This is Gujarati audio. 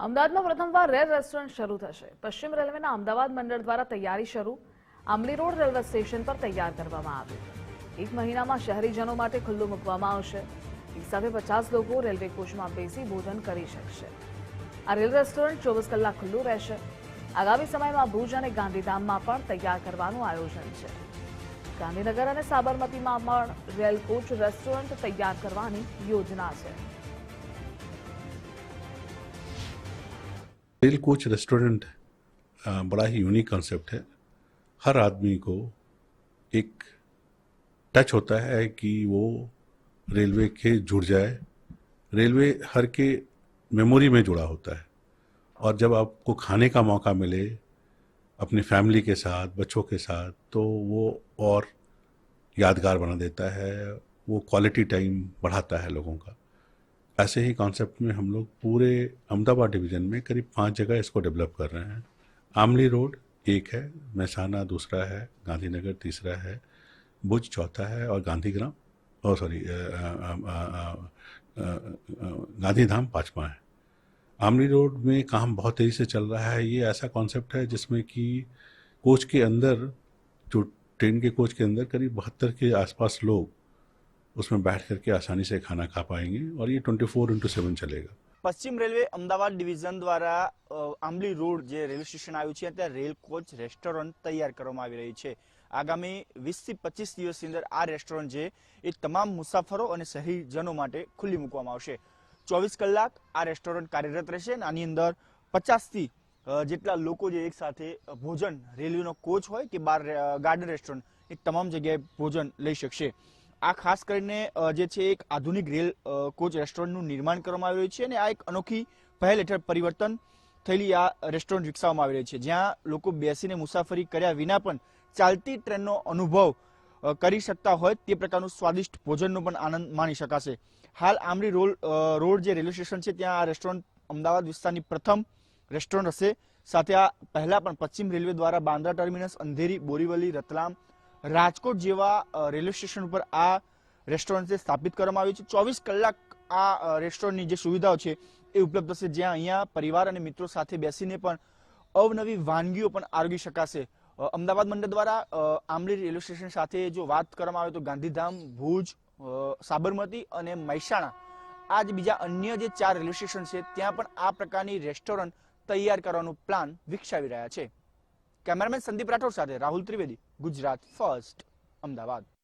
અમદાવાદમાં પ્રથમવાર રેલ રેસ્ટોરન્ટ શરૂ થશે. પશ્ચિમ રેલવેના અમદાવાદ મંડળ દ્વારા તૈયારી શરૂ. આમલી રોડ રેલવે સ્ટેશન પર તૈયાર કરવામાં આવ્યું એક મહિનામાં શહેરીજનો માટે ખુલ્લું મૂકવામાં આવશે. એક સાથે પચાસ લોકો રેલવે કોચમાં બેસી ભોજન કરી શકશે. આ રેલ રેસ્ટોરન્ટ ચોવીસ કલાક ખુલ્લું રહેશે. આગામી સમયમાં ભુજ અને ગાંધીધામમાં પણ તૈયાર કરવાનું આયોજન છે. ગાંધીનગર અને સાબરમતીમાં પણ રેલ કોચ રેસ્ટોરન્ટ તૈયાર કરવાની યોજના છે. रेल कोच रेस्टोरेंट बड़ा ही यूनिक कॉन्सेप्ट है। हर आदमी को एक टच होता है कि वो रेलवे के जुड़ जाए। रेलवे हर के मेमोरी में जुड़ा होता है। और जब आपको खाने का मौका मिले अपनी फैमिली के साथ, बच्चों के साथ तो वो और यादगार बना देता है। वो क्वालिटी टाइम बढ़ाता है लोगों का। ऐसे ही कॉन्सेप्ट में हम लोग पूरे अहमदाबाद डिवीज़न में करीब पाँच जगह इसको डेवलप कर रहे हैं। आमली रोड, एक है, महसाना, दूसरा है, गांधीनगर, तीसरा है भुज चौथा है और गांधीग्राम और सॉरी गांधीधाम पाँचवा है। आमली रोड में काम बहुत तेज़ी से चल रहा है। ये ऐसा कॉन्सेप्ट है जिसमें कि कोच के अंदर, जो ट्रेन के कोच के अंदर करीब बहत्तर के आसपास लोग उसमें बैठ करके आसानी से खाना खा पाएंगे और ये ट्वेंटी फोर इंटू सेवन चलेगा પશ્ચિમ રેલવે અમદાવાદ ડિવિઝન દ્વારા અ, આંબલી રોડ જે રેલવે સ્ટેશન આવ્યું છે ત્યાં રેલ કોચ રેસ્ટોરન્ટ તૈયાર કરવામાં આવી રહી છે આગામી વીસ થી પચીસ દિવસની અંદર આ રેસ્ટોરન્ટ છે એ તમામ મુસાફરો અને શહેરીજનો માટે ખુલ્લી મૂકવામાં આવશે ચોવીસ કલાક આ રેસ્ટોરન્ટ કાર્યરત રહેશે અને આની અંદર પચાસથી જેટલા લોકો જે એક સાથે ભોજન રેલવેનો કોચ હોય કે બાર ગાર્ડન રેસ્ટોરન્ટ એ તમામ જગ્યાએ ભોજન લઈ શકશે આ ખાસ કરીને જે છે એક આધુનિક રેલ કોચ રેસ્ટોરન્ટનું નિર્માણ કરવામાં આવી રહ્યું છે અને આ એક અનોખી પહેલ હેઠળ પરિવર્તન થયેલી આ રેસ્ટોરન્ટ વિકસાવવામાં આવી રહી છે. જ્યાં લોકો બેસીને મુસાફરી કર્યા વિના પણ ચાલતી ટ્રેનનો અનુભવ કરી શકતા હોય તે પ્રકારનું સ્વાદિષ્ટ ભોજનનો પણ આનંદ માણી શકાશે. હાલ આમરી રોડ રોડ જે રેલવે સ્ટેશન છે, ત્યાં આ રેસ્ટોરન્ટ અમદાવાદ વિસ્તારની પ્રથમ રેસ્ટોરન્ટ હશે. સાથે આ પહેલા પણ પશ્ચિમ રેલવે દ્વારા બાંદ્રા ટર્મિનસ, અંધેરી, બોરીવલી, રતલામ રાજકોટ જેવા રેલવે સ્ટેશન ઉપર આ રેસ્ટોરન્ટ છે સ્થાપિત કરવામાં આવ્યું છે. ચોવીસ કલાક આ રેસ્ટોરન્ટની જે સુવિધાઓ છે એ ઉપલબ્ધ થશે જ્યાં અહીંયા પરિવાર અને મિત્રો સાથે બેસીને પણ અવનવી વાનગીઓ પણ આરોગી શકાશે. અમદાવાદ મંડળ દ્વારા આંબલી રેલવે સ્ટેશન સાથે જો વાત કરવામાં આવે તો ગાંધીધામ, ભુજ સાબરમતી અને મહેસાણા, આ જ બીજા અન્ય જે ચાર રેલવે સ્ટેશન છે, ત્યાં પણ આ પ્રકારની રેસ્ટોરન્ટ તૈયાર કરવાનો પ્લાન વિકસાવી રહ્યા છે. કેમેરામેન સંદીપ રાઠોડ સાથે રાહુલ ત્રિવેદી. ગુજરાત ફર્સ્ટ અમદાવાદ.